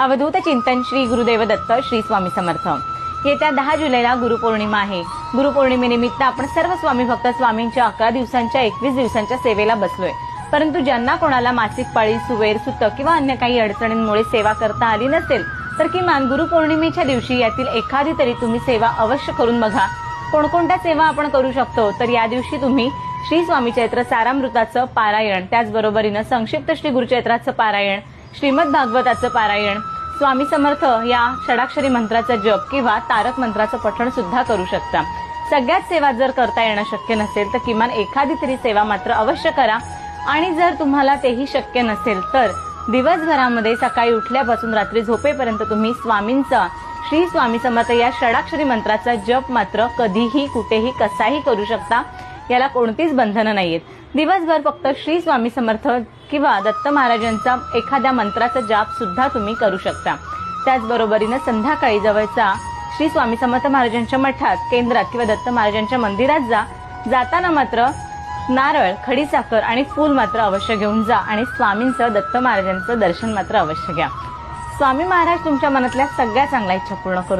अवधूत चिंतन श्री गुरुदेव दत्त श्री स्वामी समर्थ. येत्या दहा जुलैला गुरुपौर्णिमा आहे. गुरुपौर्णिमेनिमित्त आपण सर्व स्वामी भक्त स्वामींच्या अकरा दिवसांच्या एकवीस दिवसांच्या सेवेला बसलोय. परंतु ज्यांना कोणाला मासिक पाळी सुवेर सुत किंवा अन्य काही अडचणींमुळे सेवा करता आली नसेल तर किमान गुरुपौर्णिमेच्या दिवशी यातील एखादी तरी तुम्ही सेवा अवश्य करून बघा. कोणकोणत्या सेवा आपण करू शकतो तर या दिवशी तुम्ही श्री स्वामी चैत्र सारामृताचं पारायण त्याचबरोबरीनं संक्षिप्त श्री गुरुचैत्राचं पारायण श्रीमद भागवताचं पारायण स्वामी समर्थ या षडाक्षरी मंत्राचा जप किंवा तारक मंत्राचं पठण सुद्धा करू शकता. सगळ्याच सेवा जर करता येणं शक्य नसेल तर किमान एखादी तरी सेवा मात्र अवश्य करा. आणि जर तुम्हाला तेही शक्य नसेल तर दिवसभरामध्ये सकाळी उठल्यापासून रात्री झोपेपर्यंत तुम्ही स्वामींचा श्री स्वामी समर्थ या षडाक्षरी मंत्राचा जप मात्र कधीही कुठेही कसाही करू शकता. याला कोणतीच बंधनं नाहीयेत. दिवसभर फक्त श्री स्वामी समर्थ किंवा दत्त महाराजांचा एखाद्या मंत्राचा जाप सुद्धा तुम्ही करू शकता. त्याचबरोबरीनं संध्याकाळी जवळचा श्री स्वामी समर्थ महाराजांच्या मठात केंद्रात किंवा दत्त महाराजांच्या मंदिरात जा. जाताना मात्र नारळ खडीसाखर आणि फूल मात्र अवश्य घेऊन जा आणि स्वामींचं दत्त महाराजांचं दर्शन मात्र अवश्य घ्या. स्वामी महाराज तुमच्या मनातल्या सगळ्या चांगल्या इच्छा पूर्ण करू